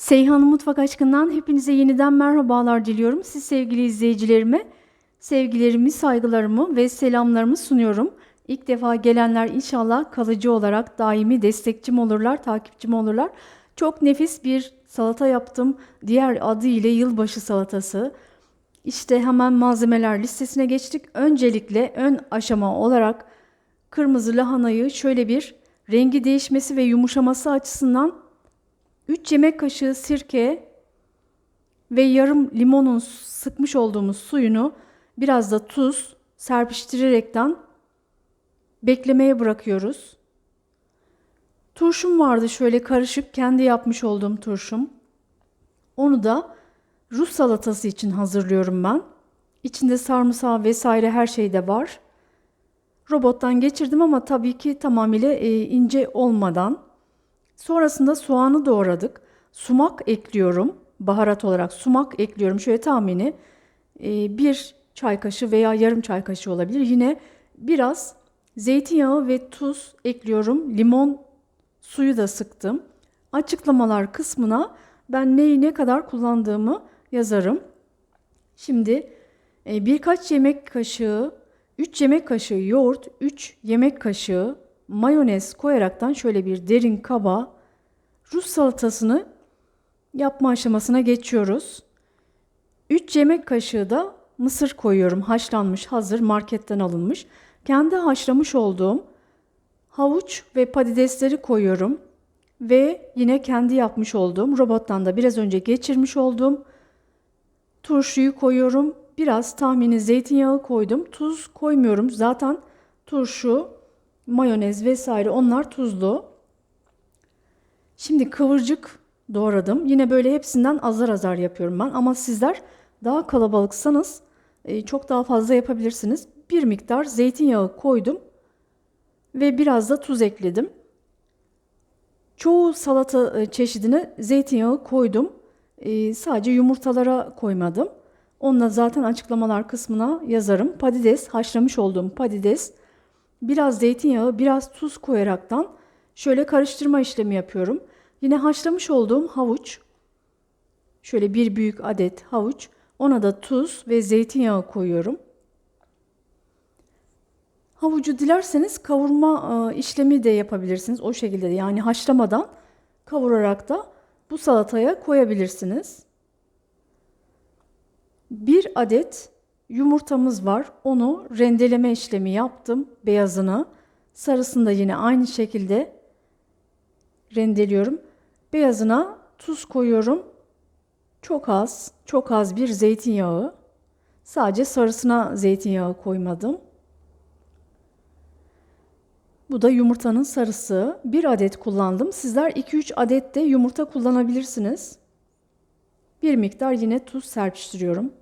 Seyhan'ın Mutfak Aşkı'ndan hepinize yeniden merhabalar diliyorum. Siz sevgili izleyicilerime sevgilerimi, saygılarımı ve selamlarımı sunuyorum. İlk defa gelenler inşallah kalıcı olarak daimi destekçim olurlar, takipçim olurlar. Çok nefis bir salata yaptım. Diğer adı ile yılbaşı salatası. İşte hemen malzemeler listesine geçtik. Öncelikle ön aşama olarak kırmızı lahanayı şöyle bir rengi değişmesi ve yumuşaması açısından 3 yemek kaşığı sirke ve yarım limonun sıkmış olduğumuz suyunu biraz da tuz serpiştirerekten beklemeye bırakıyoruz. Turşum vardı şöyle karışık kendi yapmış olduğum turşum. Onu da Rus salatası için hazırlıyorum ben. İçinde sarımsağı vesaire her şey de var. Robottan geçirdim ama tabii ki tamamıyla e, ince olmadan. Sonrasında soğanı doğradık. Sumak ekliyorum. Baharat olarak sumak ekliyorum. Şöyle tahmini e, bir çay kaşığı veya yarım çay kaşığı olabilir. Yine biraz zeytinyağı ve tuz ekliyorum. Limon suyu da sıktım. Açıklamalar kısmına ben neyi ne kadar kullandığımı yazarım. Şimdi e, birkaç yemek kaşığı, 3 yemek kaşığı yoğurt, 3 yemek kaşığı mayonez koyaraktan şöyle bir derin kaba Rus salatasını yapma aşamasına geçiyoruz. 3 yemek kaşığı da mısır koyuyorum. Haşlanmış, hazır, marketten alınmış. Kendi haşlamış olduğum havuç ve patatesleri koyuyorum. Ve yine kendi yapmış olduğum, robottan da biraz önce geçirmiş olduğum turşuyu koyuyorum. Biraz tahmini zeytinyağı koydum. Tuz koymuyorum. Zaten turşu, mayonez vesaire onlar tuzlu. Şimdi kıvırcık doğradım. Yine böyle hepsinden azar azar yapıyorum ben. Ama sizler daha kalabalıksanız e, çok daha fazla yapabilirsiniz. Bir miktar zeytinyağı koydum ve biraz da tuz ekledim. Çoğu salata e, çeşidine zeytinyağı koydum. E, sadece yumurtalara koymadım. Onunla zaten açıklamalar kısmına yazarım. Patates, haşlamış olduğum patates, biraz zeytinyağı, biraz tuz koyaraktan şöyle karıştırma işlemi yapıyorum. Yine haşlamış olduğum havuç, şöyle bir büyük adet havuç, ona da tuz ve zeytinyağı koyuyorum. Havucu dilerseniz kavurma e, işlemi de yapabilirsiniz. O şekilde de yani haşlamadan kavurarak da bu salataya koyabilirsiniz. Bir adet yumurtamız var. Onu rendeleme işlemi yaptım. Beyazını. Sarısını da yine aynı şekilde rendeliyorum. Beyazına tuz koyuyorum. Çok az, çok az bir zeytinyağı. Sadece sarısına zeytinyağı koymadım. Bu da yumurtanın sarısı. Bir adet kullandım. Sizler 2-3 adet de yumurta kullanabilirsiniz. Bir miktar yine tuz serpiştiriyorum.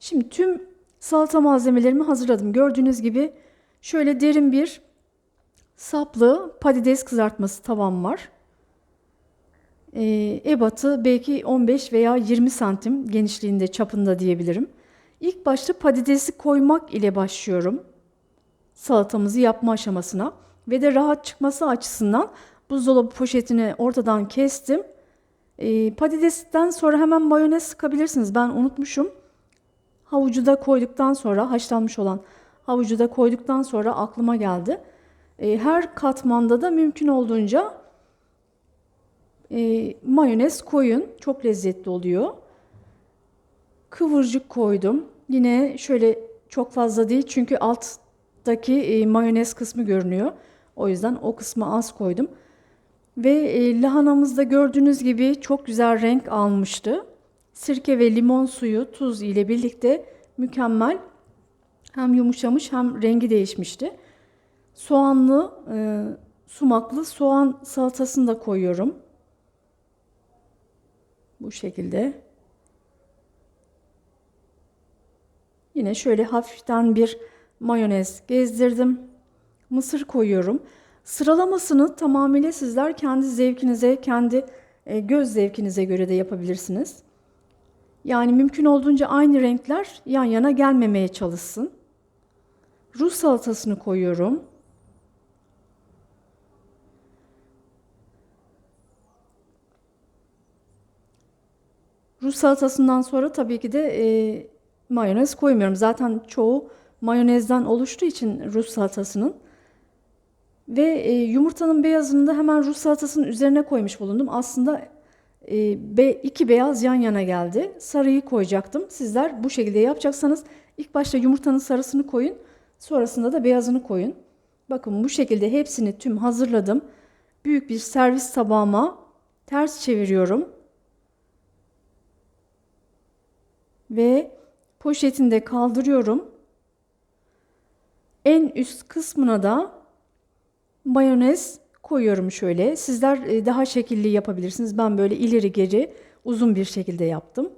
Şimdi tüm salata malzemelerimi hazırladım. Gördüğünüz gibi şöyle derin bir saplı patates kızartması tavam var. Ee, ebatı belki 15 veya 20 santim genişliğinde çapında diyebilirim. İlk başta patatesi koymak ile başlıyorum. Salatamızı yapma aşamasına ve de rahat çıkması açısından buzdolabı poşetini ortadan kestim. E, patatesten sonra hemen mayonez sıkabilirsiniz. Ben unutmuşum. Havucu da koyduktan sonra haşlanmış olan havucu da koyduktan sonra aklıma geldi. E, her katmanda da mümkün olduğunca e, mayonez koyun. Çok lezzetli oluyor. Kıvırcık koydum. Yine şöyle çok fazla değil çünkü alttaki e, mayonez kısmı görünüyor. O yüzden o kısmı az koydum. Ve e, lahanamızda gördüğünüz gibi çok güzel renk almıştı. Sirke ve limon suyu, tuz ile birlikte mükemmel. Hem yumuşamış hem rengi değişmişti. Soğanlı, e, sumaklı soğan salatasını da koyuyorum. Bu şekilde. Yine şöyle hafiften bir mayonez gezdirdim. Mısır koyuyorum. Sıralamasını tamamıyla sizler kendi zevkinize, kendi e, göz zevkinize göre de yapabilirsiniz. Yani mümkün olduğunca aynı renkler yan yana gelmemeye çalışsın. Rus salatasını koyuyorum. Rus salatasından sonra tabii ki de e, mayonez koymuyorum. Zaten çoğu mayonezden oluştuğu için Rus salatasının. Ve e, yumurtanın beyazını da hemen Rus salatasının üzerine koymuş bulundum. Aslında e, be, iki beyaz yan yana geldi. Sarıyı koyacaktım. Sizler bu şekilde yapacaksanız ilk başta yumurtanın sarısını koyun. Sonrasında da beyazını koyun. Bakın bu şekilde hepsini tüm hazırladım. Büyük bir servis tabağıma ters çeviriyorum. Ve poşetini de kaldırıyorum. En üst kısmına da mayonez koyuyorum şöyle. Sizler e, daha şekilli yapabilirsiniz. Ben böyle ileri geri uzun bir şekilde yaptım.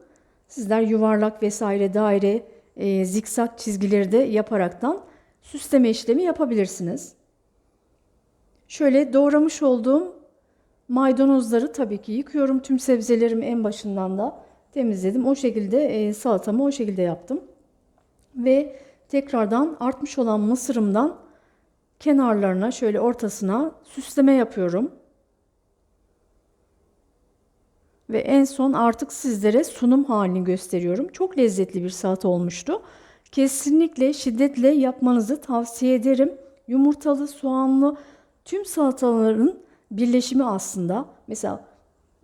Sizler yuvarlak vesaire daire e, zikzak çizgileri de yaparaktan süsleme işlemi yapabilirsiniz. Şöyle doğramış olduğum maydanozları tabii ki yıkıyorum. Tüm sebzelerimi en başından da temizledim. O şekilde e, salatamı o şekilde yaptım. Ve tekrardan artmış olan mısırımdan kenarlarına şöyle ortasına süsleme yapıyorum. Ve en son artık sizlere sunum halini gösteriyorum. Çok lezzetli bir salata olmuştu. Kesinlikle şiddetle yapmanızı tavsiye ederim. Yumurtalı, soğanlı tüm salataların birleşimi aslında. Mesela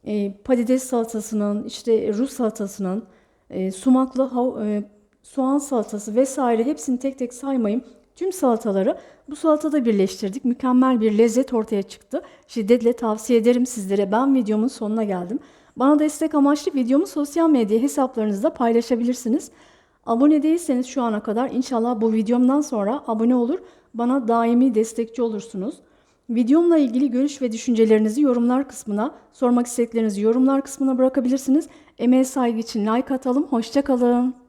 e, patates salatasının, işte Rus salatasının, e, sumaklı e, soğan salatası vesaire hepsini tek tek saymayayım. Tüm salataları bu salatada birleştirdik. Mükemmel bir lezzet ortaya çıktı. Şiddetle tavsiye ederim sizlere. Ben videomun sonuna geldim. Bana destek amaçlı videomu sosyal medya hesaplarınızda paylaşabilirsiniz. Abone değilseniz şu ana kadar inşallah bu videomdan sonra abone olur. Bana daimi destekçi olursunuz. Videomla ilgili görüş ve düşüncelerinizi yorumlar kısmına, sormak istediklerinizi yorumlar kısmına bırakabilirsiniz. Emeğe saygı için like atalım. Hoşçakalın.